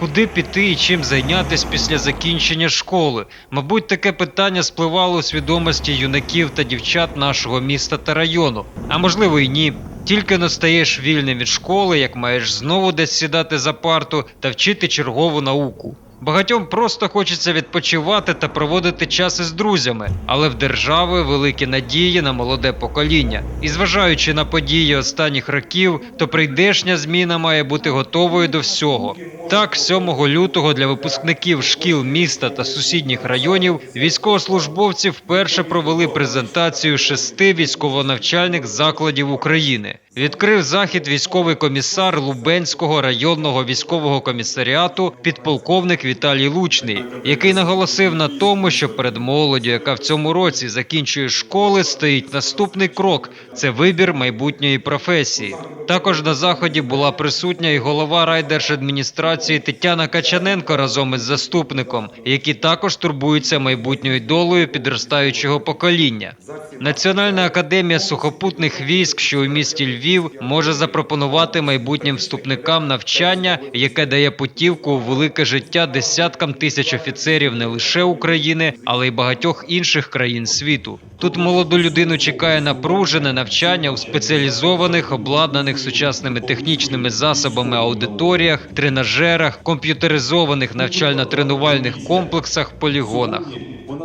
Куди піти і чим зайнятися після закінчення школи? Мабуть, таке питання спливало у свідомості юнаків та дівчат нашого міста та району. А можливо і ні. Тільки не стаєш вільним від школи, як маєш знову десь сідати за парту та вчити чергову науку. Багатьом просто хочеться відпочивати та проводити час із друзями, але в держави великі надії на молоде покоління. І зважаючи на події останніх років, то прийдешня зміна має бути готовою до всього. Так, 7 лютого для випускників шкіл міста та сусідніх районів військовослужбовці вперше провели презентацію шести військово-навчальних закладів України. Відкрив захід військовий комісар Лубенського районного військового комісаріату підполковник Віталій Лучний, який наголосив на тому, що перед молоддю, яка в цьому році закінчує школи, стоїть наступний крок це вибір майбутньої професії. Також на заході була присутня і голова райдержадміністрації Тетяна Качаненко разом із заступником, які також турбуються майбутньою долею підростаючого покоління. Національна академія сухопутних військ, що у місті Львів, може запропонувати майбутнім вступникам навчання, яке дає путівку у велике життя десяткам тисяч офіцерів не лише України, але й багатьох інших країн світу. Тут молоду людину чекає напружене навчання у спеціалізованих, обладнаних сучасними технічними засобами аудиторіях, тренажерах, комп'ютеризованих навчально-тренувальних комплексах, полігонах.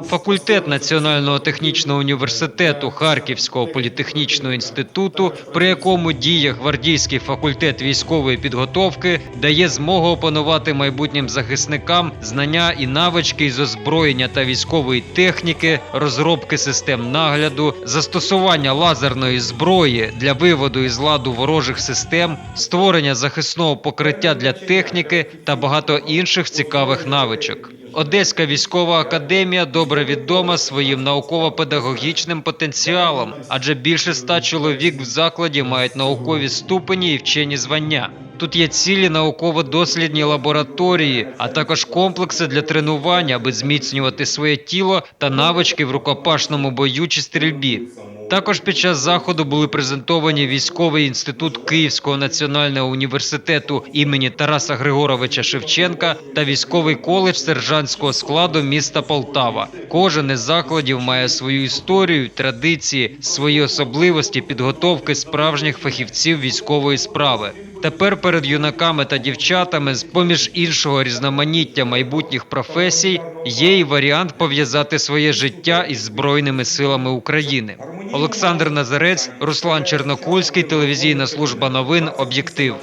Факультет Національного технічного університету Харківського політехнічного інституту, при якому діє гвардійський факультет військової підготовки, дає змогу опанувати майбутнім захисникам знання і навички із озброєння та військової техніки, розробки систем нагляду, застосування лазерної зброї для виводу із ладу ворожих систем, створення захисного покриття для техніки та багато інших цікавих навичок. Одеська військова академія добре відома своїм науково-педагогічним потенціалом, адже більше ста чоловік в закладі мають наукові ступені і вчені звання. Тут є цілі науково-дослідні лабораторії, а також комплекси для тренування, аби зміцнювати своє тіло та навички в рукопашному бою чи стрільбі. Також під час заходу були презентовані військовий інститут Київського національного університету імені Тараса Григоровича Шевченка та військовий коледж сержантського складу міста Полтава. Кожен із закладів має свою історію, традиції, свої особливості підготовки справжніх фахівців військової справи. Тепер перед юнаками та дівчатами, з поміж іншого різноманіття майбутніх професій, є і варіант пов'язати своє життя із Збройними силами України. Олександр Назарець, Руслан Чернокульський, телевізійна служба новин Об'єктив.